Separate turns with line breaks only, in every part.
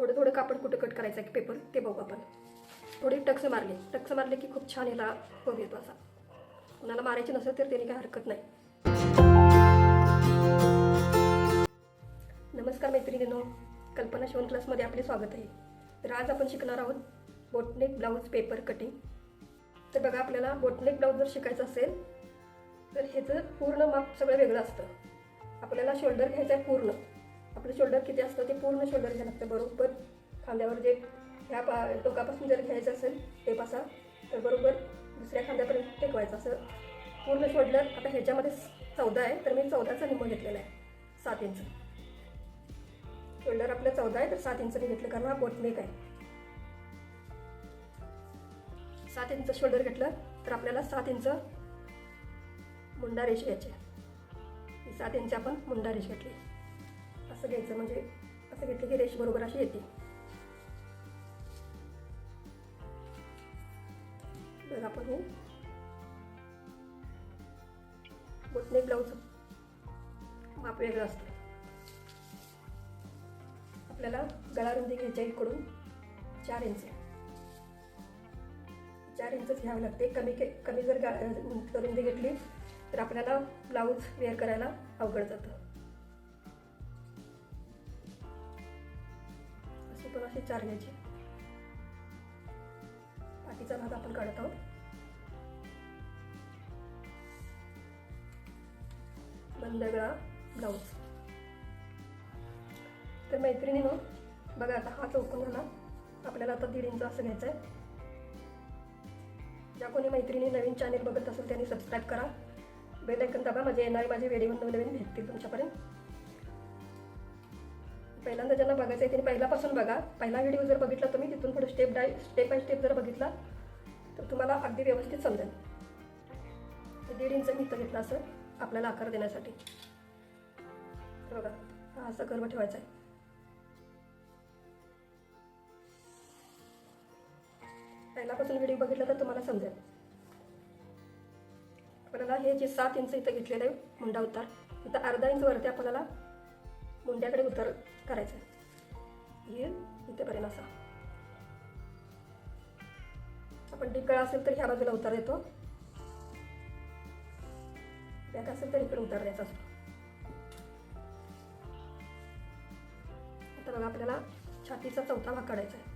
थोडं थोडं कापड कुठं कट करायचं आहे पेपर ते बघू आपण. थोडी टक्स मारले. टक्स मारले की खूप छान याला बघ येतो असा. कोणाला मारायची नसेल तर त्याने काही हरकत नाही. नमस्कार मैत्रिणीनो. कल्पना शिवण क्लासमध्ये आपले स्वागत आहे. तर आज आपण शिकणार आहोत बोटनेक ब्लाऊज पेपर कटिंग तर बघा आपल्याला बोटनेक ब्लाऊज जर शिकायचं असेल तर ह्याचं पूर्ण माप सगळं वेगळं असतं. आपल्याला शोल्डर घ्यायचं आहे पूर्ण. आपलं शोल्डर किती असतं ते पूर्ण शोल्डर घ्यायला लागतं बरोबर. खांद्यावर जे ह्या पा टोकापासून जर घ्यायचं असेल टेपासा तर बरोबर दुसऱ्या खांद्यापर्यंत टेकवायचं. असं पूर्ण शोल्डर आता ह्याच्यामध्ये चौदा आहे तर मी चौदाचा निम्म घेतलेला आहे सात इंच. शोल्डर आपलं चौदा आहे तर सात इंच घेतलं कारण हा बोटनेक आहे. सात इंच शोल्डर घेतलं तर आपल्याला सात इंच मुंडा रेष घ्यायची सात इंच आपण मुंडा रेश घेतली. असं घ्यायचं म्हणजे असं घेतलं की रेष बरोबर अशी येते. बघा आपण हे. बोटने ब्लाऊज माप वेगळं असतं. आपल्याला गळा रुंदी घ्यायच्या इकडून चार इंच. चार इंचच घ्यावं लागते. कमी के कमी जर गा रुंदी घेतली तर आपल्याला ब्लाऊज वेअर करायला अवघड जातं. अशी चार घ्यायची. पाठीचा भाग आपण काढत आहोत. बंद गळा ब्लाऊज. तर मैत्रिणीनं बघा आता हा चौकून झाला. आपल्याला आता दीड इंच असं घ्यायचं आहे ज्या कोणी मैत्रिणी नवीन चॅनेल बघत असेल त्यांनी सबस्क्राईब करा. बेल ऐकन दाबा. म्हणजे येणारे माझे व्हिडिओ नवीन भेटतील तुमच्यापर्यंत. पहिल्यांदा ज्यांना बघायचं आहे त्यांनी पहिल्यापासून बघा. पहिला व्हिडिओ जर बघितला तुम्ही तिथून पुढे step by step by step जर बघितला तर तुम्हाला अगदी व्यवस्थित समजेल. हे दीड इंच मी इथं घेतलं असं आपल्याला आकार देण्यासाठी. तर बघा हा असं गर्व ठेवायचा आहे. पहिल्यापासून व्हिडिओ बघितला तर तुम्हाला समजेल. आपल्याला हे जे सात इंच इथं घेतलेलं आहे मुंडा उतार इथं अर्धा इंच वरती आपल्याला मुंड्याकडे उतर करायचं? आहे इथेपर्यंत असा. आपण टिकळा असेल तर ह्या बाजूला उतार येतो. बॅक असेल तर इकडे उतार द्यायचा असतो. आता बघा आपल्याला छातीचा चौथा भाग काढायचा आहे.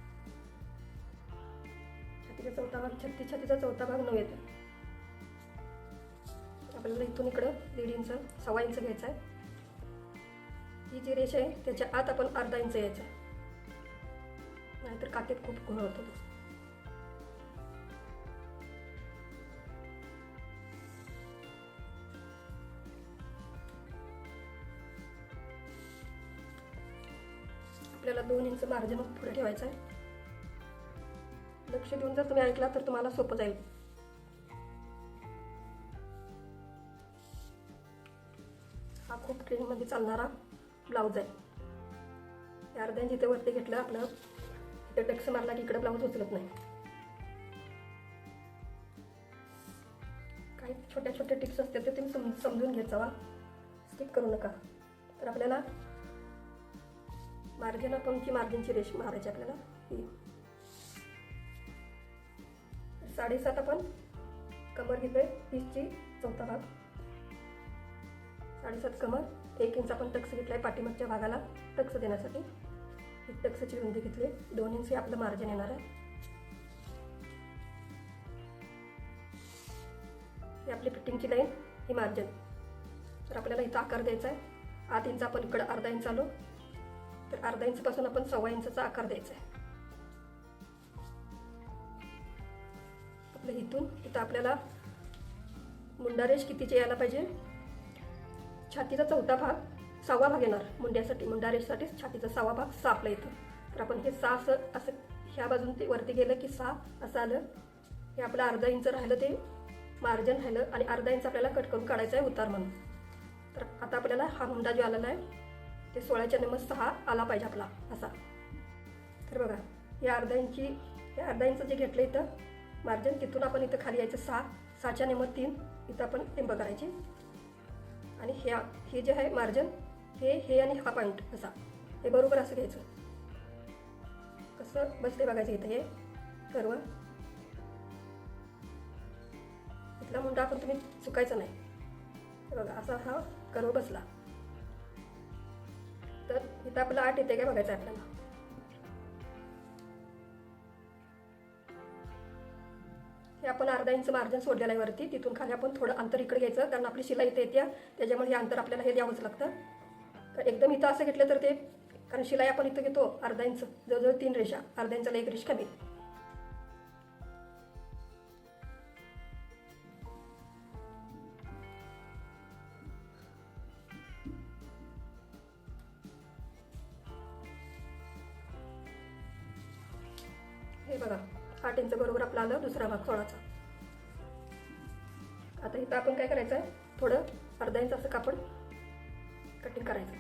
छातीचा चौथा भाग छत्तीस छातीचा चौथा भाग नऊ येतो आपल्याला इथून इकडं दीड इंच सव्वा इंच घ्यायचा आहे. ही जी रेष आहे त्याच्या आत आपण अर्धा इंच यायचा. नाहीतर काटेत खूप घोळ होतो आपल्याला दोन इंच मार्जिन पुढे ठेवायचं आहे. लक्ष देऊन जर तुम्ही ऐकला तर तुम्हाला सोपं जाईल. हा खूप ट्रेनमध्ये चालणारा ब्लाऊज आहे. या जिथे वरती घेतलं आपलं तिथे टक्स मारला की इकडे ब्लाऊज उचलत नाही. काही छोट्या छोट्या टिप्स असतात ते तुम्ही सम समजून घेत जावा स्किप करू नका. तर आपल्याला मार्जिन आपण ती मार्जिनची रेश मारायची आपल्याला. ही. साडेसात आपण कमर घेतोय तीसची चौथा भाग. साडेसात कमर. एक इंच आपण टक्स घेतलाय पाठीमागच्या भागाला टक्स देण्यासाठी. एक टक्सची रुंदी घेतली. दोन इंच हे आपलं मार्जिन येणार आहे. ही आपली फिटिंगची लाईन ही मार्जिन तर आपल्याला इथं आकार द्यायचा आहे. आठ इंच आपण इकडं अर्धा इंच आलो. तर अर्धा इंचपासून आपण सव्वा इंचा आकार द्यायचा आहे. आपलं इथून इथं आपल्याला मुंडारेश कितीचे यायला पाहिजे? छातीचा चौथा भाग सहावा भाग येणार. मुंड्यासाठी मुंडारेशसाठी छातीचा सहावा भाग सहा आपला येतो तर आपण हे सहा असं असं ह्या बाजून ते वरती गेलं की सहा असं आलं. हे आपलं अर्धा इंच राहिलं ते मार्जन राहिलं आणि अर्धा इंच आपल्याला कट करून काढायचं आहे उतार म्हणून. तर आता आपल्याला हा मुंडा जो आलेला आहे ते सोळाच्या नंबर सहा आला पाहिजे आपला असा. तर बघा या अर्धा इंची या अर्धा इंच जे घेतलं इथं मार्जन तिथून आपण इथं खाली यायचं सहा सहाच्या नंबर तीन. इथं आपण टिंब करायची. आणि ह्या हे जे आहे मार्जिन हे हे आणि हा पॉईंट असा. हे बरोबर असं घ्यायचं. कसं बसते बघायचं इथं हे. सर्व इथला मुंडा आपण तुम्ही चुकायचा नाही. बघा असा हा कर्व बसला. तर इथं आपलं आठ येते काय बघायचं आहे आपल्याला? हे आपण अर्धा इंच मार्जिन सोडलेलं आहे वरती. तिथून खाली आपण थोडं अंतर इकडे घ्यायचं कारण आपली शिलाई इथे येते. त्याच्यामुळे हे अंतर आपल्याला हे द्यावंच लागतं. तर एकदम इथं असं घेतलं तर ते कारण शिलाई आपण इथं घेतो अर्धा इंच जवळजवळ तीन रेषा. अर्धा इंचाला एक रेष कमी. भाग सोळाचा आता इथं आपण काय करायचं? आहे थोडं अर्धा इंच असं कापड कटिंग करायचं.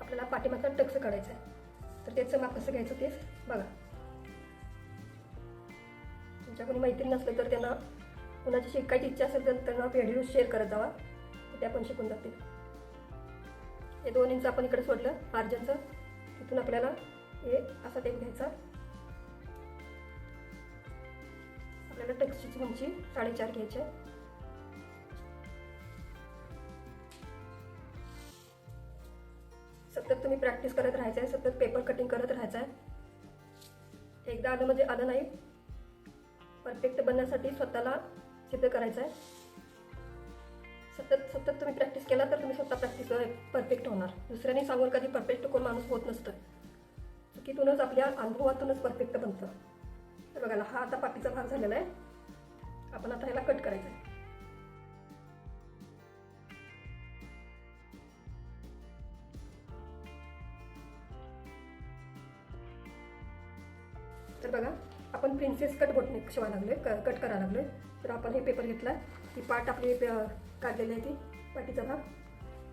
आपल्याला पाठीमागचा टक्स काढायचं आहे तर त्याचं माप कसं घ्यायचं तेच बघा. तुमच्या कोणी मैत्रीण नसलं तर त्यांना कुणाची शिकायची इच्छा असेल तर त्यांना व्हिडिओ शेअर करत जावा. ते आपण शिकून जातील. हे दोन इंच आपण इकडे सोडलं. मार्जिनचं तिथून आपल्याला हे असा टेप घ्यायचा. आपल्याला टेक्स्टची उंची साडेचार घ्यायची आहे. सतत तुम्ही प्रॅक्टिस करत राहायचं आहे सतत पेपर कटिंग करत राहायचं आहे एकदा आलं म्हणजे आलं नाही. परफेक्ट बनण्यासाठी स्वतःला सिद्ध करायचं आहे सतत सतत तुम्ही प्रॅक्टिस केला तर तुम्ही स्वतः प्रॅक्टिस परफेक्ट होणार. दुसऱ्याने सांगून कधी परफेक्ट कोण माणूस होत नसतं. चुकीतूनच आपल्या अनुभवातूनच परफेक्ट बनतं. बघायला. हा आता पाठीचा भाग झालेला आहे. आपण आता ह्याला कट करायचं आहे. तर बघा आपण प्रिन्सेस कट बोटने शिवा लागलोय क कट करायला लागलोय. तर आपण हे पेपर घेतला ही पाट आपली पे- काढलेली आहे ती पाटीचा भाग.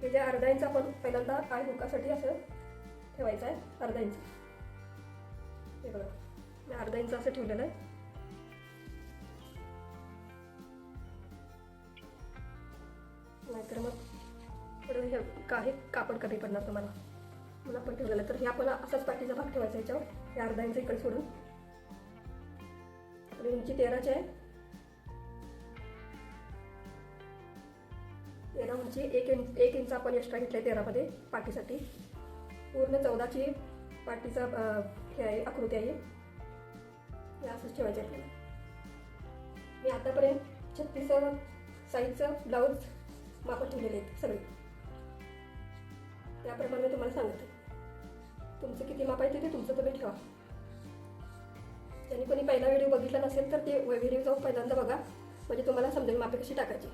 हे जे अर्धा इंच आपण पहिल्यांदा आय हुकासाठी असं ठेवायचं आहे अर्धा इंच हे बघा. मी अर्धा इंच असं ठेवलेलं आहे. नाहीतर मग थोडं हे काही कापड कमी पडणार तुम्हाला. मला पण ठेवलेलं आहे. तर हे आपण असाच पाठीचा भाग ठेवायचा याच्यावर. हे अर्धा इंच इकडे सोडून. उंची तेराची आहे. तेरा उंची एक इंच एक इंच आपण एक्स्ट्रा घेतला आहे तेरामध्ये पाठीसाठी. पूर्ण चौदाची पाठीचा हे आहे आकृती आहे. क्लासेस असंच आपल्याला मी आतापर्यंत छत्तीस साईजचं ब्लाऊज मापं ठेवलेले आहेत सगळे. त्याप्रमाणे मी तुम्हाला सांगते. तुमचं किती माप आहे ते तुमचं तुम्ही ठेवा. ज्यांनी कोणी पहिला व्हिडिओ बघितला नसेल तर ते व्हिडिओ जाऊन पहिल्यांदा बघा. म्हणजे तुम्हाला समजेल मापे कशी टाकायची.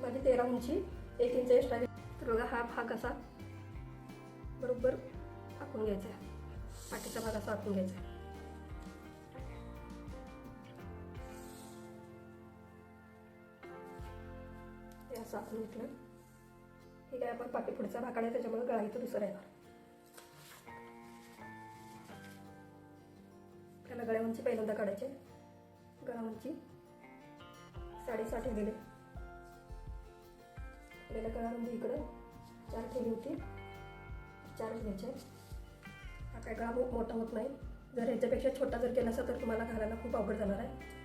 माझी तेरा उंची एक इंच एक्स्ट्रा तर बघा हा भाग असा बरोबर टाकून घ्यायचा आहे. पाठीचा भाग असा आखून घ्यायचा हे असं आखून घेतलं. हे काय आपण पाठी पुढचा भाग आहे त्याच्यामुळे गळा इथं दुसरा येणार. त्याला गळ्या उंची पहिल्यांदा काढायचे गळा उंची साडेसहा ठेवलेले आपल्याला गळा म्हणजे इकडं. चार ठेवली होती. चार घ्यायचे हा काय गळा खूप मोठा होत नाही. जर ह्याच्यापेक्षा छोटा जर केला असा तर तुम्हाला घालायला खूप अवघड जाणार आहे.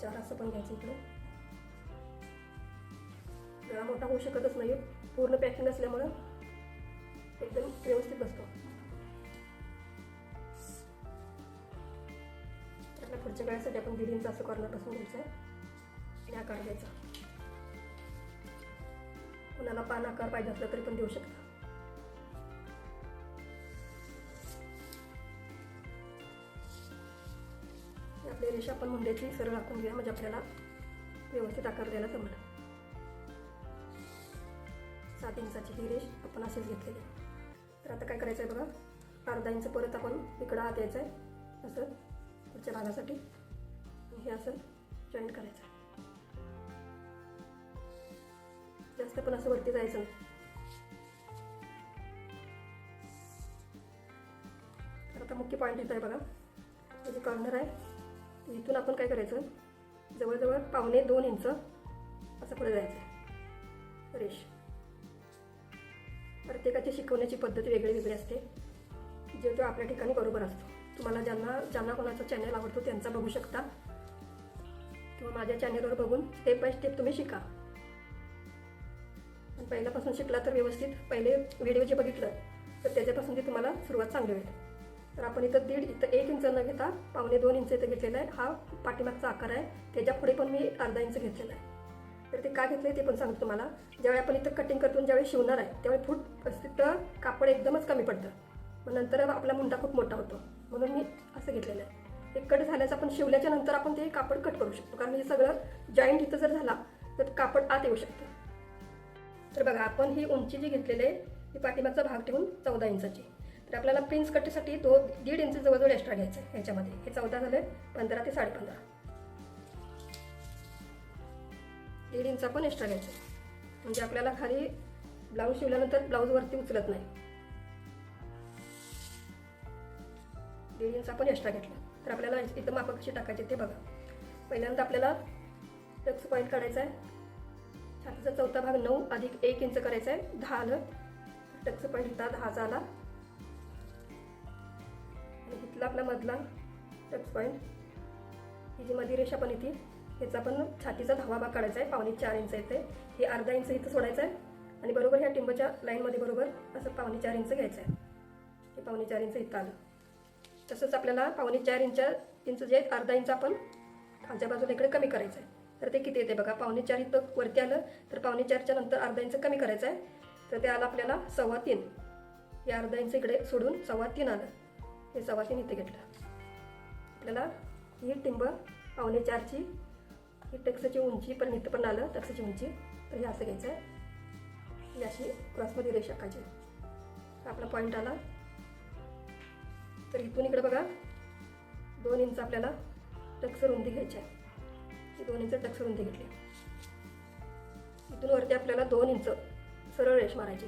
चार असं पण घ्यायचं इकडे. गळा मोठा होऊ शकतच नाही. पूर्ण पॅकिंग असल्यामुळं एकदम व्यवस्थित बसतो. आपल्या पुढच्या गळ्यासाठी आपण दीड इंच असं कॉर्नर बसून घ्यायचं आहे या आकार द्यायचा कुणाला पान आकार पाहिजे असला तरी पण देऊ शकता. आपल्या रेषा आपण मुंड्याची सरळ आखून घ्या म्हणजे आपल्याला व्यवस्थित आकार द्यायला जमलं. सात इंचाची ही रेष आपण असेच घेतलेली तर आता काय करायचं आहे बघा अर्धा इंच परत आपण इकडं आत यायचं आहे असं पुढच्या भागासाठी. हे असं जॉईंट करायचं आहे. जास्त पण असं वरती जायचं नाही. तर आता मुख्य पॉईंट येतो आहे बघा जे कॉर्नर आहे इथून आपण काय करायचं? जवळजवळ पावणे दोन इंच असं पुढे जायचं रेश प्रत्येकाची शिकवण्याची पद्धत वेगळी वेगळी असते. जे तो आपल्या ठिकाणी बरोबर असतो. तुम्हाला ज्यांना ज्यांना कोणाचा चॅनल आवडतो त्यांचा बघू शकता. किंवा माझ्या चॅनलवर बघून स्टेप बाय स्टेप तुम्ही शिका. पहिल्यापासून शिकला तर व्यवस्थित पहिले व्हिडिओ जे बघितलं तर त्याच्यापासून ते तुम्हाला सुरुवात चांगली होईल. तर आपण इथं दीड इथं एक इंच न घेता पावणे दोन इंच इथं घेतलेला आहे. हा पाठीमागचा आकार आहे. त्याच्या पुढे पण मी अर्धा इंच घेतलेला आहे. तर ते का घेतलं ते पण सांगतो तुम्हाला. ज्यावेळी आपण इथं कटिंग करतो ज्यावेळी शिवणार आहे त्यावेळी फूट तिथं कापड एकदमच कमी पडतं. मग नंतर आपला मुंडा खूप मोठा होतो. म्हणून मी असं घेतलेलं आहे. ते कट झाल्याचं आपण शिवल्याच्या नंतर आपण ते कापड कट करू शकतो. कारण हे सगळं जॉईंट इथं जर झाला तर कापड आत येऊ शकतं. तर बघा आपण ही उंची जी घेतलेली आहे ही पाठीमागचा भाग ठेवून चौदा इंचाची. तर आपल्याला प्रिन्स कटसाठी दो दीड इंच जवळजवळ एक्स्ट्रा घ्यायचं आहे याच्यामध्ये हे चौदा झाले पंधरा ते साडेपंधरा. दीड इंच आपण एक्स्ट्रा घ्यायचं म्हणजे आपल्याला खाली ब्लाऊज शिवल्यानंतर ब्लाऊजवरती उचलत नाही. दीड इंच आपण एक्स्ट्रा घेतला. तर आपल्याला इथं मापं कशी टाकायचे ते बघा. पहिल्यांदा आपल्याला टक्स पॉईंट काढायचा आहे छातीचा चौथा भाग नऊ अधिक एक इंच करायचा आहे दहा आलं. टक्स पॉईंट होता दहाचा आला. इथला आपला मधला. टच पॉईंट ही जी मधी रेषा पण येते ह्याचा पण छातीचा धावा भाग काढायचा आहे. पावणे चार इंच येते हे अर्धा इंच इथं सोडायचं आहे. आणि बरोबर ह्या टिंबच्या लाईनमध्ये बरोबर असं पावणे चार इंच घ्यायचं आहे. हे पावणे चार इंच इथं आलं. तसंच आपल्याला पावणे चार इंच इंच जे आहेत, अर्धा इंच आपण खालच्या बाजूला इकडे कमी करायचं आहे. तर ते किती येते बघा? पावणे चार इथं वरती आलं तर पावणे चारच्या नंतर अर्धा इंच कमी करायचं आहे. तर ते आलं आपल्याला सव्वा तीन. हे अर्धा इंच इकडे सोडून सव्वा तीन आलं. हे सव्वा नित्य घेतलं. आपल्याला ही टिंब पावणे चारची ही टेक्सची उंची पण नित्य पण आलं टक्सची उंची. तर हे असं घ्यायचं आहे. ही अशी क्रॉसमध्ये रेषा टाकायची आपला पॉईंट आला. तर इथून इकडे बघा. दोन इंच आपल्याला टक्स रुंदी घ्यायची आहे. ही दोन इंच टक्स रुंदी घेतली. इथून वरती आपल्याला दोन इंच सरळ रेष मारायची.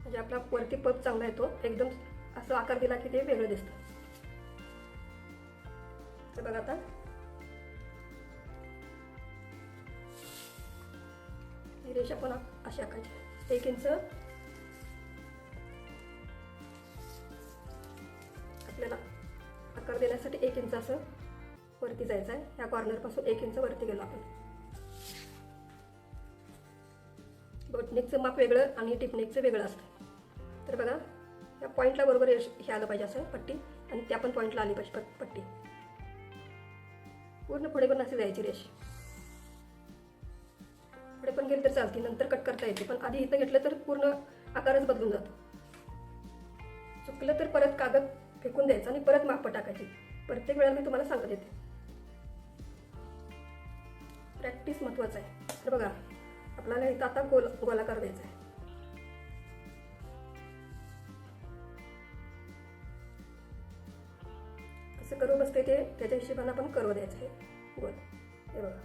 म्हणजे आपला वरती पप चांगला येतो. एकदम असं आकार दिला की ते वेगळं दिसतं. तर बघा आता. ही रेषा पण अशी आकायची एक इंच. आपल्याला आकार देण्यासाठी एक इंच असं वरती जायचं आहे. ह्या कॉर्नरपासून एक इंच वरती गेलो आपण. बोटनिकचं माप वेगळं आणि टिपनिकचं वेगळं असतं. तर बघा पॉईंटला बरोबर रेष हे आलं पाहिजे असं पट्टी. आणि त्या पण पॉईंटला आली पाहिजे पट्टी. पूर्ण पुढे पण असे जायची रेश पुढे पण गेली तर चालते नंतर कट करता येते. पण आधी इथं घेतलं तर पूर्ण आकारच बदलून जातो. चुकलं तर परत कागद फेकून द्यायचा आणि परत माप टाकायची. प्रत्येक वेळेला मी तुम्हाला सांगत येते. प्रॅक्टिस महत्वाचं आहे. तर बघा आपल्याला इथं आता गोल गोलाकार द्यायचा आहे. जसं करू बसते ते त्याच्या हिशोबाने आपण कर्व द्यायचं आहे. गोल हे बघा.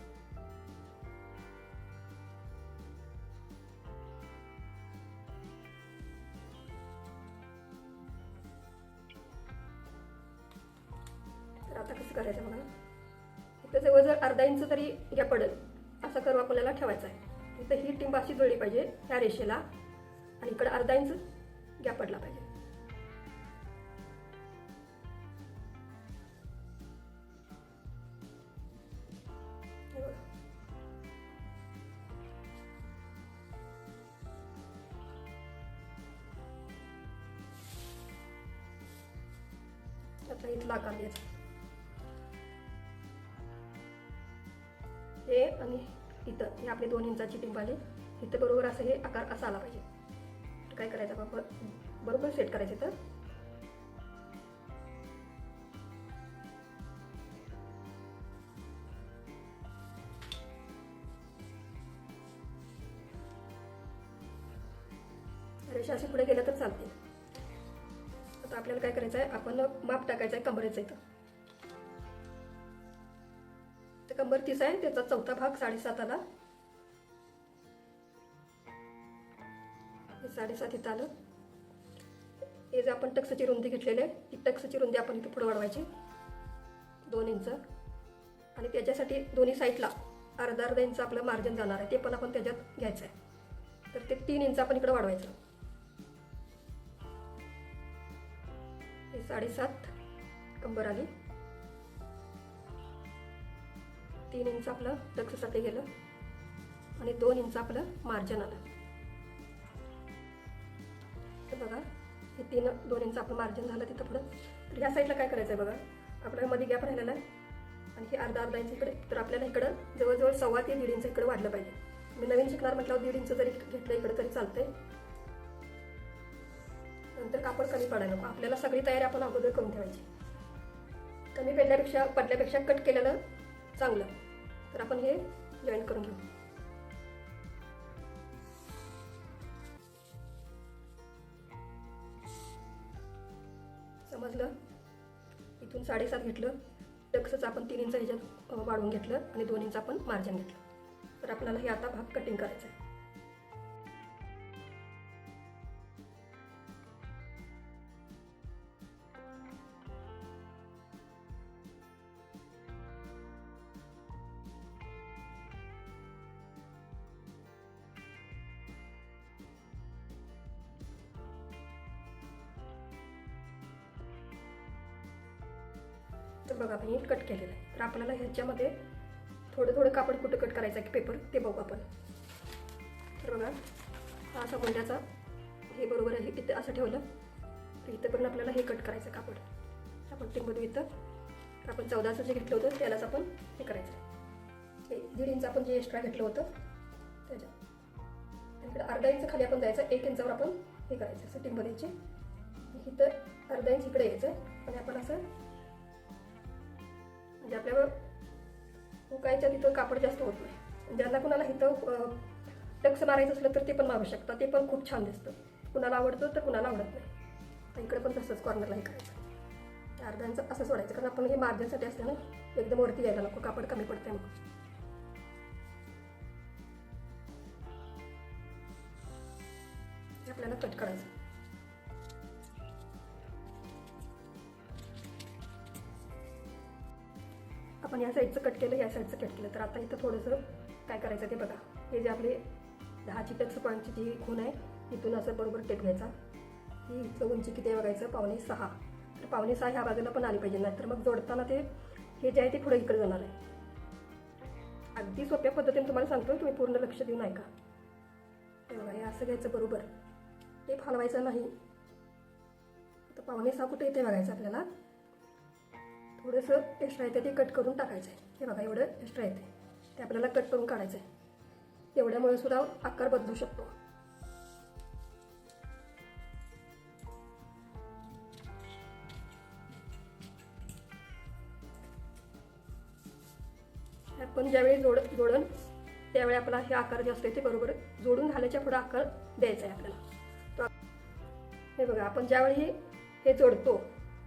तर आता कसं करायचं बघा इथं जवळजवळ अर्धा इंच तरी गॅप पडेल. असा कर्व आपल्याला ठेवायचा आहे. इथं ही टिंब अशी जुळली पाहिजे ह्या रेषेला. आणि इकडं अर्धा इंच गॅप पडला पाहिजे. फुलांची पिंप आली बरोबर असं हे आकार असा आला पाहिजे. काय करायचं बाबा बरोबर सेट करायचं तर? रेषा अशी पुढे गेलं तर चालते. आता आपल्याला काय करायचं आहे आपण माप टाकायचं आहे कंबरेचं इथं. कंबर तीस आहे त्याचा चौथा भाग साडेसात आला. साडेसात इथं आलं. हे जे आपण टक्सची रुंदी घेतलेली आहे ती टक्सची रुंदी आपण इथं पुढे वाढवायची. दोन इंच. आणि त्याच्यासाठी दोन्ही साईडला अर्धा अर्धा इंच आपलं मार्जिन जाणार आहे. ते पण आपण त्याच्यात घ्यायचं आहे. तर ते तीन इंच आपण इकडं वाढवायचं. हे साडेसात कंबर आली. तीन इंच आपलं टक्ससाठी गेलं. आणि दोन इंच आपलं मार्जिन आलं. तीन दोन इंच आपलं मार्जिन झालं तिथं पुढं. तर ह्या साईडला काय करायचं आहे बघा? आपल्याला मध्ये गॅप राहिलेला आहे. आणि हे अर्धा अर्धा इंच इकडे. तर आपल्याला इकडं जवळजवळ सव्वा ते दीड इंच इकडे वाढलं पाहिजे. मी नवीन शिकणार म्हटल्यावर दीड इंच जरी घेतलं इकडे तरी चालतंय. नंतर कापड कमी पडायला नको. आपल्याला सगळी तयारी आपण अगोदर करून ठेवायची. कमी पडल्यापेक्षा पडल्यापेक्षा कट केलेलं चांगलं. तर आपण हे जॉईन करून घेऊ. वाजलं इथून साडेसात घेतलं. टक्सच आपण तीन इंच ह्याच्यात वाढवून घेतलं आणि दोन इंच आपण मार्जिन घेतलं. तर आपल्याला हे आता भाग कटिंग करायचा आहे आपण कट केलेलं आहे. तर आपल्याला ह्याच्यामध्ये थोडं थोडं कापड कुठं कट करायचं की पेपर ते बघू आपण. तर बघा हा असा गोंड्याचा हे बरोबर आहे इथं असं ठेवलं. तर इथं पण आपल्याला हे कट करायचं कापड. आपण टिंबू इथं. तर आपण चौदाचं जे घेतलं होतं त्यालाच आपण हे करायचं हे दीड इंच आपण जे एक्स्ट्रा घेतलं होतं त्याच्या इकडे अर्धा इंच खाली आपण जायचं एक इंचावर आपण हे करायचं असं टिंब द्यायची इथं अर्धा इंच इकडे यायचं आणि आपण असं म्हणजे आपल्याला उकायच्या तिथं कापड जास्त होत नाही. ज्यांना कुणाला इथं टक्स मारायचं असलं तर ते पण मारू शकता ते पण खूप छान दिसतं. कुणाला आवडतं तर कुणाला आवडत नाही. इकडे पण तसंच कॉर्नरला हे करायचं. अर्ध्यांचं असं सोडायचं. कारण आपण हे मार्जिनसाठी असतं ना एकदम वरती यायला नको. कापड कमी पडतंय मग आपल्याला कट करायचं. कट केलं या साईडचं कट केलं. तर आता इथं थोडंसं काय करायचं ते बघा. हे जे आपले दहाची टच पॉईंटची जी खूण आहे इथून असं बरोबर टेप घ्यायचा. ही इथलं उंची किती बघायचं? पावणे सहा. तर पावणे सहा ह्या बाजूला पण आली पाहिजे नाही तर मग जोडताना ते हे जे आहे ते पुढे इकडे जाणार आहे. अगदी सोप्या पद्धतीने तुम्हाला सांगतो तुम्ही पूर्ण लक्ष देऊन ऐका. ते बघा हे असं घ्यायचं बरोबर. टेप हलवायचं नाही. तर पावणे सहा कुठे येते बघायचं आपल्याला? थोडंसं एक्स्ट्रा येते ते कट करून टाकायचं आहे. हे बघा एवढं एक्स्ट्रा येते ते आपल्याला कट करून काढायचं आहे एवढ्यामुळे सुद्धा आकार बदलू शकतो. आपण ज्यावेळी जोड जोडण त्यावेळी आपला हे आकार जे असते ते बरोबर जोडून झाल्याच्या पुढे आकार द्यायचा आहे आपल्याला हे बघा आपण ज्यावेळी हे जोडतो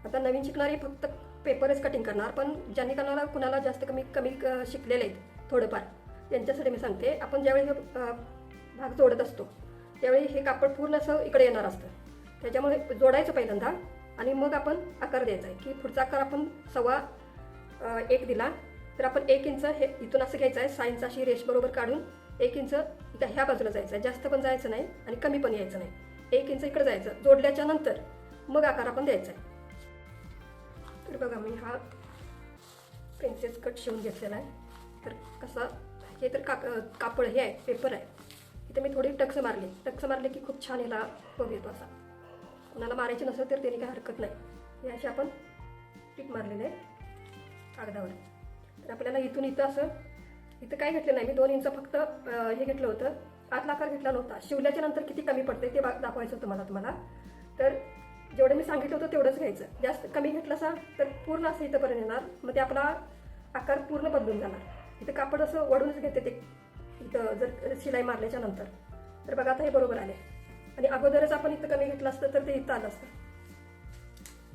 आता नवीन शिकणारे फक्त पेपरच कटिंग करणार पण ज्यांनी कोणाला कुणाला जास्त कमी कमी क- शिकलेले आहेत थोडंफार. त्यांच्यासाठी मी सांगते आपण ज्यावेळी हे भाग जोडत असतो त्यावेळी हे कापड पूर्ण असं इकडे येणार असतं. त्याच्यामुळे जोडायचं पहिल्यांदा आणि मग आपण आकार द्यायचा आहे की पुढचा आकार आपण सव्वा एक दिला तर आपण एक इंच हे इथून असं घ्यायचं आहे सहा इंच अशी रेषबरोबर काढून एक इंच ह्या बाजूला जायचं आहे. जास्त पण जायचं नाही आणि कमी पण यायचं नाही. एक इंच इकडे जायचं जोडल्याच्या नंतर मग आकार आपण द्यायचा आहे. तर बघा मी हा प्रिन्सेस कट शिवून घेतलेला आहे. तर कसा हे तर काक कापड हे आहे पेपर आहे. इथे मी थोडी टक्स मारली. टक्स मारले की खूप छान याला बघ येतो असा. कोणाला मारायची नसेल तर त्याने काही हरकत नाही. हे अशी आपण टीप मारलेले आहे कागदावर. तर आपल्याला इथून इथं असं इथं काय घेतलं नाही. मी दोन इंच फक्त हे घेतलं होतं. आतला आकार घेतला नव्हता. शिवल्याच्या नंतर किती कमी पडते ते दाखवायचं होतं मला तुम्हाला. तर जेवढं मी सांगितलं होतं तेवढंच घ्यायचं. जास्त कमी घेतलं असा तर पूर्ण असं इथंपर्यंत येणार. मग ते आपला आकार पूर्ण बदलून जाणार. इथं कापड असं वडूनच घेते ते. इथं जर शिलाई मारल्याच्या नंतर. तर बघा आता हे बरोबर आले. आणि अगोदरच आपण इथं कमी घेतलं असतं तर ते इथं आलं असतं.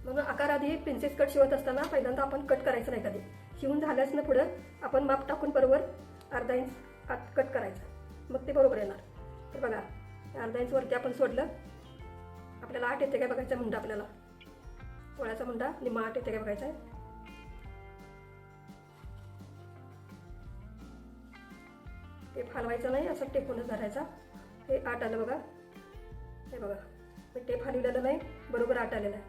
म्हणून आकार आधी प्रिन्सेस कट शिवत असताना पहिल्यांदा आपण कट करायचं नाही कधी. शिवून झाल्याच ना पुढं आपण माप टाकून बरोबर अर्धा इंच आत कट करायचं. मग ते बरोबर येणार. तर बघा अर्धा इंच वरती आपण सोडलं. आपल्याला आठ येते काय बघायचं मुंडा आपल्याला? पोळ्याचा मुंडा निम्मा आठ येते काय बघायचा आहे? ते फालवायचं नाही असं टेपूनच धरायचा. हे आठ आलं बघा. हे बघा. मी टेप हलवलेलं नाही बरोबर आठ आलेलं आहे.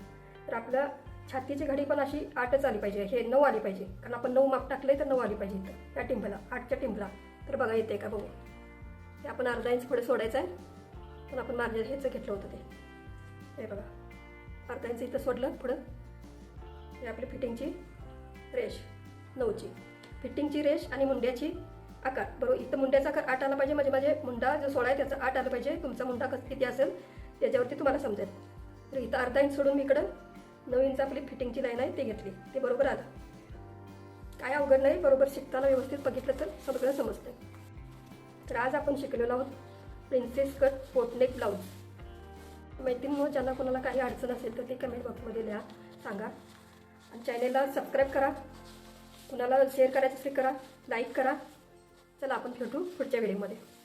तर आपलं छातीची घडी पण अशी आठच आली पाहिजे. हे नऊ आली पाहिजे. कारण आपण नऊ माप टाकले तर नऊ आली पाहिजे इथं. त्या टिंबला आठच्या टिंबला. तर बघा येते का बघू. हे आपण अर्धा इंच पुढे सोडायचं आहे. पण आपण मार्जिन हेच घेतलं होतं ते. हे बघा. अर्धा इंच इथं सोडलं पुढं. हे आपली फिटिंगची रेश नऊची. फिटिंगची रेश आणि मुंड्याची आकार. बरोबर इथं मुंड्याचा आकार आठ आला पाहिजे म्हणजे माझे मुंडा जो सोळा आहे त्याचा आठ आला पाहिजे. तुमचा मुंडा कस किती असेल त्याच्यावरती तुम्हाला समजेल. तर इथं अर्धा इंच सोडून मी इकडं नऊ इंच आपली फिटिंगची लाईन आहे ती घेतली. ते बरोबर आलं. काय अवघड नाही बरोबर शिकताना व्यवस्थित बघितलं तर सगळं समजतं तर आज आपण शिकलेलो आहोत princess cut pot neck blouse मैत्रिणीमुळे ज्यांना कोणाला काही अडचण असेल तर ते कमेंट बॉक्समध्ये लिहा. सांगा. आणि चॅनेलला सबस्क्राईब करा. कुणाला शेअर करायचं असेल करा. लाईक करा. चला आपण भेटू पुढच्या व्हिडिओमध्ये